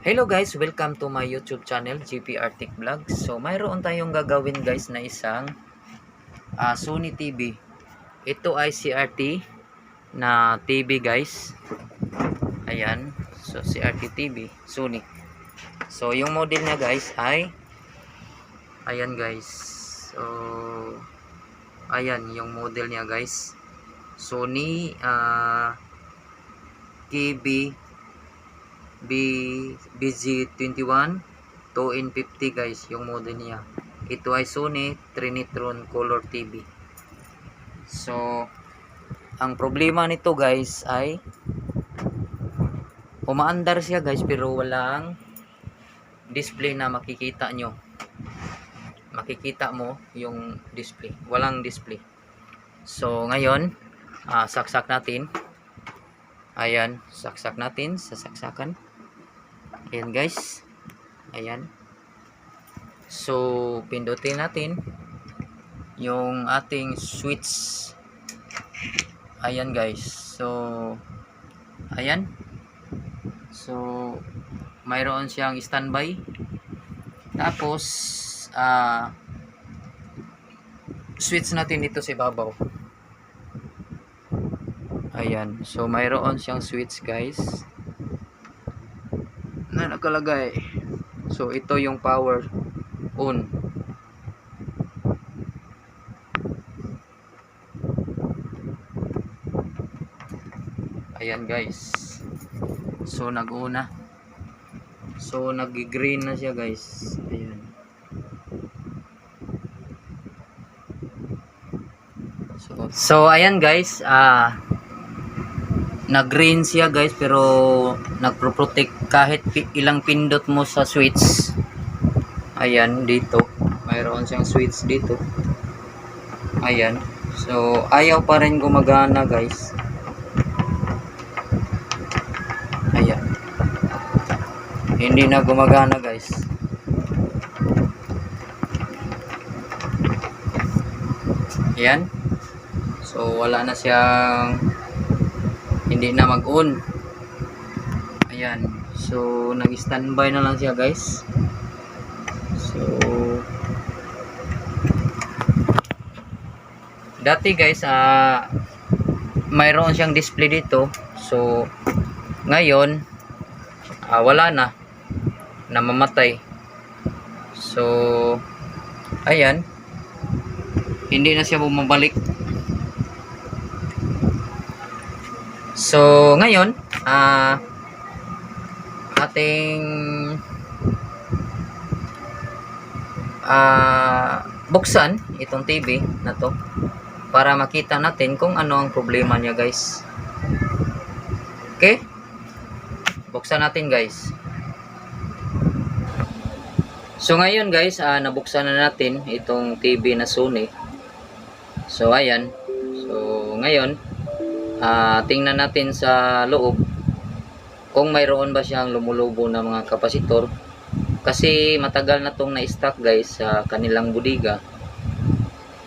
Hello guys, welcome to my YouTube channel, GP Arctic Vlog. So, mayroon tayong gagawin guys na isang ah, Sony TV. Ito ay CRT na TV guys. Ayan. So, CRT TV, Sony. So, yung model niya guys ay ayan guys. So, ayan yung model niya guys. Sony ah KB B BG21 2N50 guys yung model niya. Ito ay Sony Trinitron Color TV so ang problema nito guys ay umaandar siya guys pero walang display na makikita nyo. Makikita mo yung display. Walang display. So ngayon ah, saksak natin. Ayan saksak natin sa saksakan ayan guys. Ayan. So pindutin natin yung ating switch. Ayan guys. So ayan. So mayroon siyang standby. Tapos ah switch natin dito sa ibabaw. Ayan. So, mayroon siyang switch, guys. Na nakalagay. So, ito yung power on. Ayan, guys. So, nag-una. So, nag-green na siya, guys. Ayan. So, so ayan, guys. Ah, nag-green siya guys pero nagpro-protect kahit ilang pindot mo sa switch ayan dito. Mayroon siyang switch dito. Ayan. So ayaw pa rin gumagana guys. Ayan. Hindi na gumagana guys. Ayan. So wala na siyang hindi na mag-on ayan so nag-standby na lang siya guys. So dati guys ah mayroon siyang display dito. So ngayon ah, wala na. Namamatay. So ayan. Hindi na siya bumabalik. So, ngayon, ah ating ah buksan itong TV na to para makita natin kung ano ang problema niya, guys. Okay? Buksan natin, guys. So, ngayon, guys, ah nabuksan na natin itong TV na Sony. So, ayan. So, ngayon, Ah, tingnan natin sa loob kung mayroon ba siyang lumulubo na mga kapasitor. Kasi matagal na tong na-stock guys sa kanilang budiga.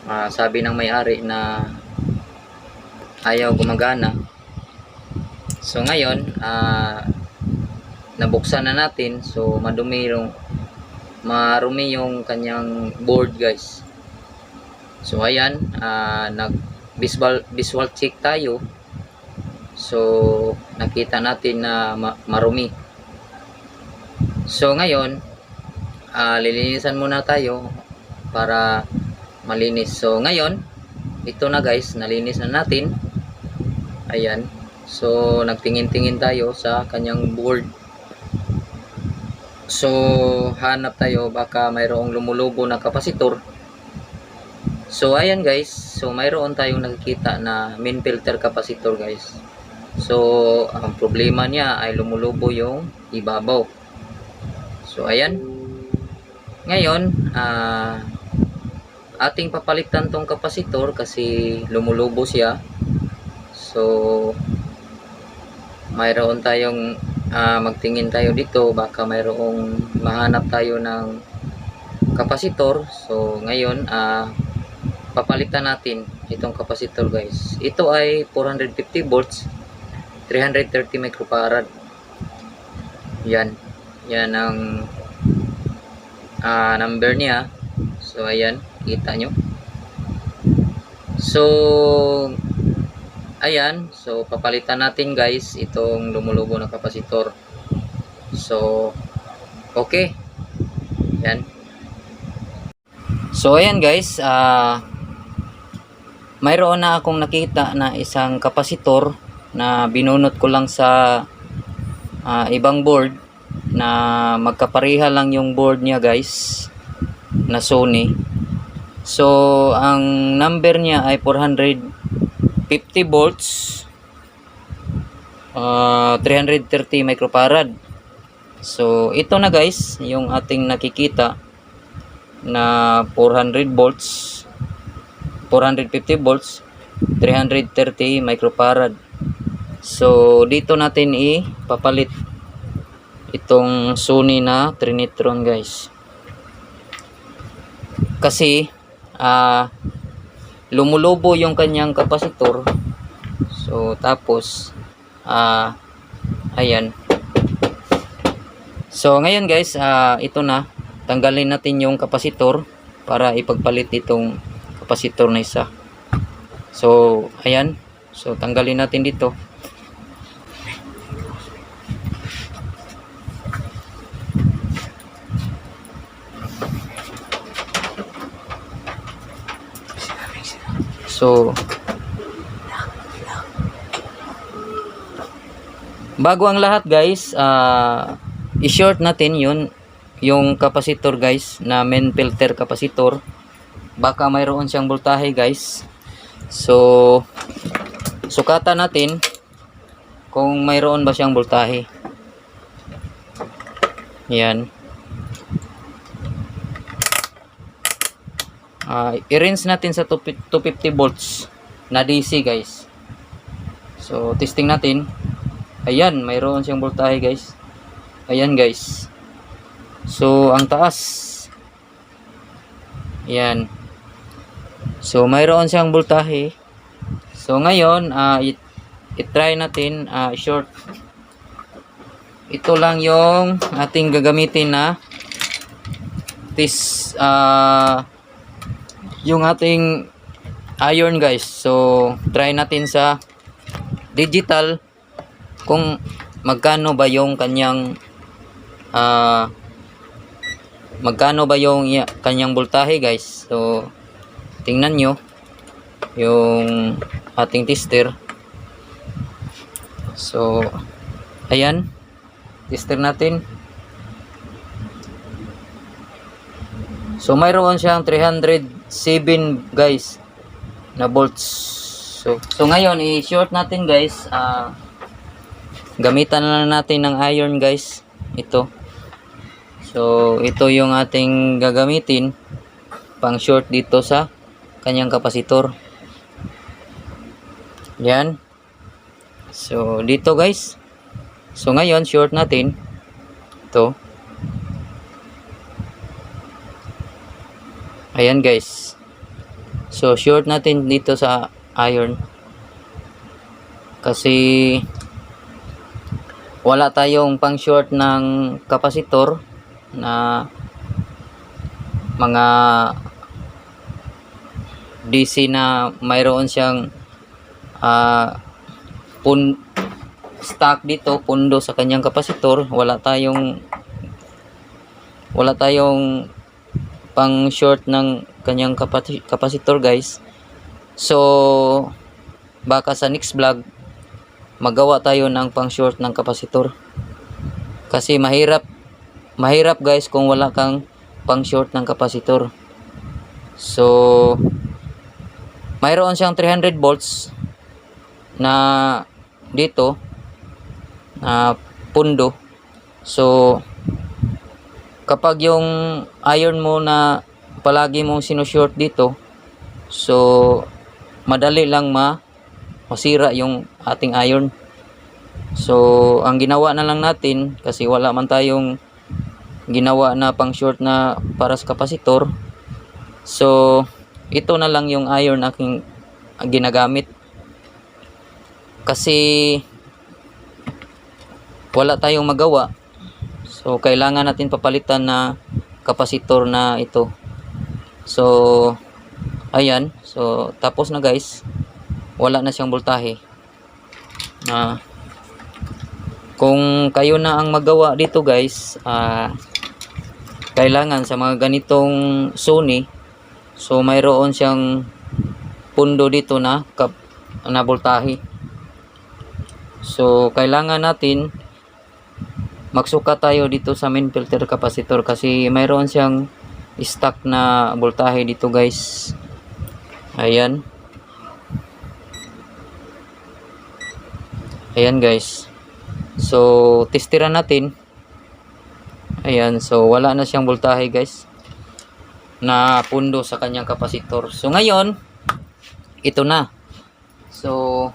Ah, sabi ng may-ari na ayaw gumagana. So ngayon ah, nabuksan na natin. So madumi yung marumi yung kanyang board guys. So ayan ah, nag visual, visual check tayo So, nakita natin na ma- marumi. So, ngayon, ah, lilinisan muna tayo para malinis. So, ngayon, ito na guys, nalinis na natin. Ayan. So, nagtingin-tingin tayo sa kanyang board. So, hanap tayo baka mayroong lumulubo na kapasitor. So, ayan guys. So, mayroon tayong nakikita na main filter capacitor guys. So, ang problema niya ay lumulubo yung ibabaw. So, ayan. Ngayon, ah, ating papalitan tong kapasitor kasi lumulubo siya. So, mayroon tayong ah, magtingin tayo dito. Baka mayroong mahanap tayo ng kapasitor. So, ngayon, ah, papalitan natin itong kapasitor guys. Ito ay 450 volts 330 microfarad. Yan. Yan ang ah, number niya. So, ayan. Kita nyo. So, ayan. So, papalitan natin guys itong lumulubo na kapasitor. So, okay. Yan. So, ayan guys. Ah, mayroon na akong nakita na isang kapasitor na binunot ko lang sa ah, ibang board na magkapareha lang yung board niya guys na Sony. So ang number niya ay 450 volts ah, 330 microfarad. So ito na guys yung ating nakikita na 400 volts 450 volts 330 microfarad so dito natin ipapalit itong Sony na Trinitron guys. Kasi ah lumulubo yung kanyang kapasitor. So tapos ah ayan. So ngayon guys ah ito na. Tanggalin natin yung kapasitor para ipagpalit itong kapasitor na isa. So ayan. So tanggalin natin dito So, bago ang lahat guys, ah i-short natin yun, yung kapasitor guys, na main filter kapasitor. Baka mayroon siyang voltahe guys. So, sukatan natin kung mayroon ba siyang voltahe. Yan. Ah, i-rinse natin sa 250 volts na DC guys. So, testing natin. Ayan, mayroon siyang voltahe guys. Ayan guys. So, ang taas. Ayan. So, mayroon siyang voltahe. So, ngayon, ah, i- i-try natin ah, short. Ito lang yung ating gagamitin na this ah yung ating iron guys. So, try natin sa digital kung magkano ba yung kanyang ah magkano ba yung kanyang voltahe guys. So, tingnan nyo yung ating tester. So, ayan. Tester natin. So mayroon siyang 307 guys na volts. So, so ngayon i-short natin guys. Ah gamitan na natin ng iron guys. Ito. So ito yung ating gagamitin pang short dito sa kanyang kapasitor. Yan. So dito guys. So ngayon short natin ito. Ayan guys. So short natin dito sa iron. Kasi wala tayong pang short ng kapasitor na mga DC na mayroon siyang ah pun stock dito pundo sa kanyang kapasitor wala tayong wala tayong pang short ng kanyang kapasitor guys. So baka sa next vlog magawa tayo ng pang short ng kapasitor. Kasi mahirap mahirap guys kung wala kang pang short ng kapasitor. So mayroon siyang 300 volts na dito na pundo. So kapag yung iron mo na palagi mong sinushort dito so madali lang ma masira yung ating iron. So ang ginawa na lang natin kasi wala man tayong ginawa na pang short na para sa kapasitor so ito na lang yung iron aking ginagamit. Kasi wala tayong magawa so kailangan natin papalitan na kapasitor na ito. So, ayan. So, tapos na guys. Wala na siyang voltahe. Na kung kayo na ang magawa dito guys, ah kailangan sa mga ganitong Sony, so mayroon siyang pundo dito na kap na voltahe. So, kailangan natin magsuka tayo dito sa main filter capacitor kasi mayroon siyang stock na voltahe dito guys. Ayan. Ayan guys. So, testiran natin. Ayan, so wala na siyang voltahe guys. Na pundo sa kanyang kapasitor. So ngayon, ito na. So,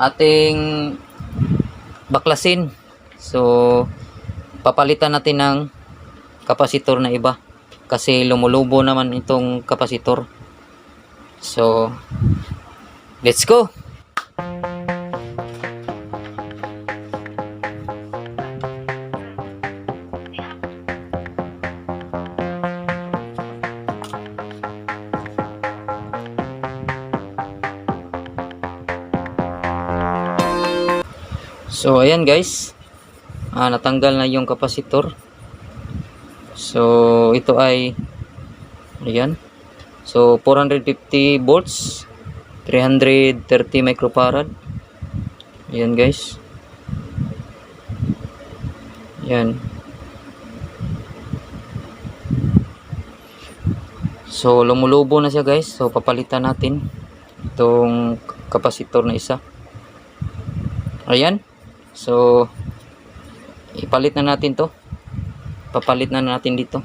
ating baklasin. So, papalitan natin ng kapasitor na iba. Kasi lumulubo naman itong kapasitor. So, let's go! So ayan guys. Ah, natanggal na yung kapasitor. So ito ay ayan. So 450 volts, 330 microfarad. Ayan guys. Ayan. So lumulubo na siya guys. So papalitan natin itong kapasitor na isa. Ayan. So, ipalit na natin to. Papalit na natin dito.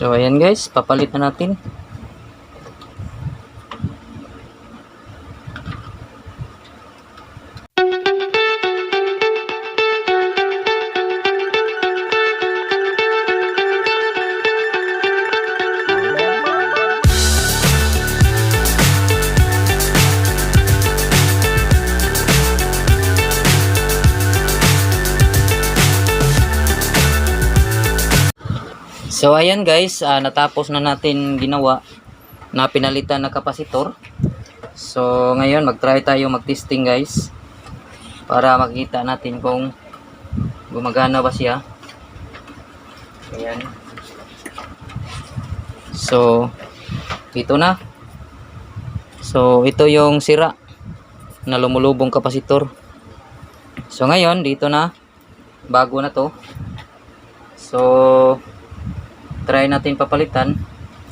So, ayan guys. Papalit na natin. So ayan guys, ah, natapos na natin ginawa na pinalitan na kapasitor. So ngayon mag-try tayo mag-testing guys para makita natin kung gumagana ba siya. Ayan. So ito na. So ito yung sira na lumulubong kapasitor. So ngayon dito na bago na to. So try natin papalitan.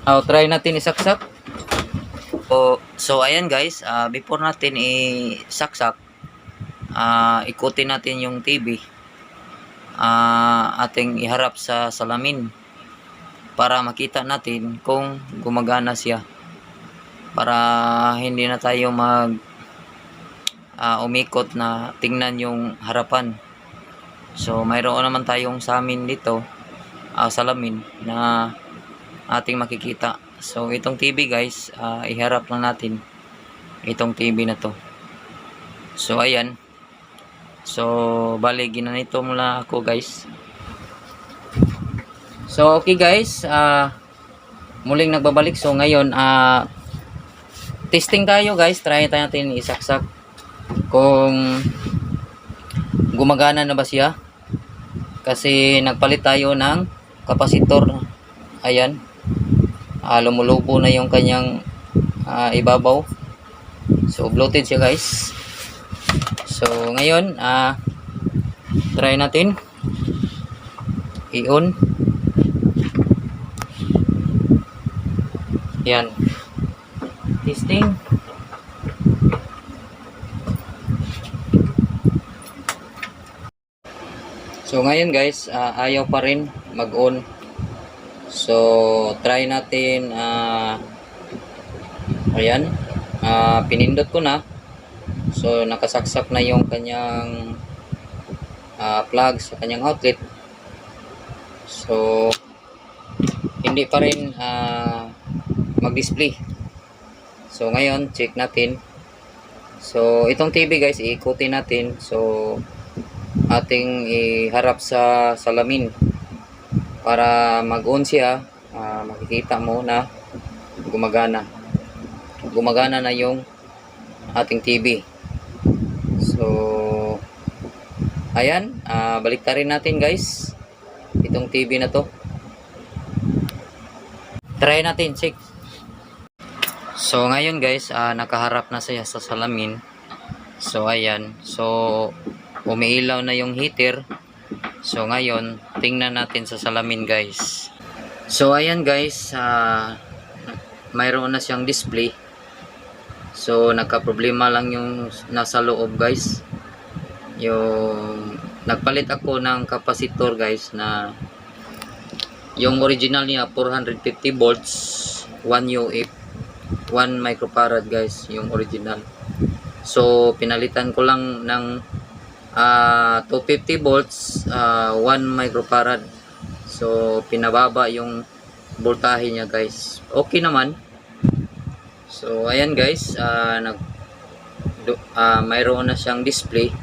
Oh, try natin isaksak. So, so ayan guys, ah, before natin isaksak, ah, ikutin natin yung TV. Ah, ating iharap sa salamin para makita natin kung gumagana siya. Para hindi na tayo mag ah, umikot na tingnan yung harapan. So mayroon naman tayong sa amin dito ah, salamin na ating makikita. So itong TV guys, ah, iharap lang natin itong TV na to. So ayan. So bali ginanito mula ako guys. So okay guys, ah muling nagbabalik. So ngayon ah testing tayo guys. Try tayo natin isaksak kung gumagana na ba siya. Kasi nagpalit tayo ng kapasitor. Ayan. Ah, lumulubo na yung kanyang ah, ibabaw. So, bloated siya guys. So, ngayon, ah, try natin. I-on. Yan. Testing. So ngayon guys, ah, ayaw pa rin mag-on. So try natin ah ayan. ah, pinindot ko na. So nakasaksak na yung kanyang ah, plug sa kanyang outlet. So hindi pa rin ah, mag-display. So ngayon, check natin. So itong TV guys, iikutin natin. So ating iharap sa salamin para mag-on siya ah, makikita mo na gumagana. Gumagana na yung ating TV so ayan ah, baliktarin natin guys itong TV na to. Try natin check. So ngayon guys ah, nakaharap na siya sa salamin. So ayan. So umiilaw na yung heater. So ngayon, tingnan natin sa salamin guys. So ayan guys, ah mayroon na siyang display. So nagka-problema lang yung nasa loob guys. Yung nagpalit ako ng kapasitor guys na yung original niya 450 volts 1 UF 1 microfarad guys yung original so pinalitan ko lang ng ah 250 volts ah 1 microfarad. So pinababa yung voltahe niya guys. Okay naman. So ayan guys. Ah nag ah, mayroon na siyang display.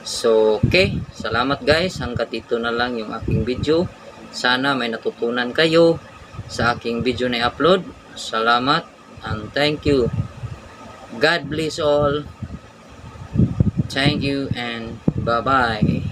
So okay. Salamat guys. Hanggat dito na lang yung aking video. Sana may natutunan kayo sa aking video na upload salamat and thank you. God bless all Thank you and bye bye.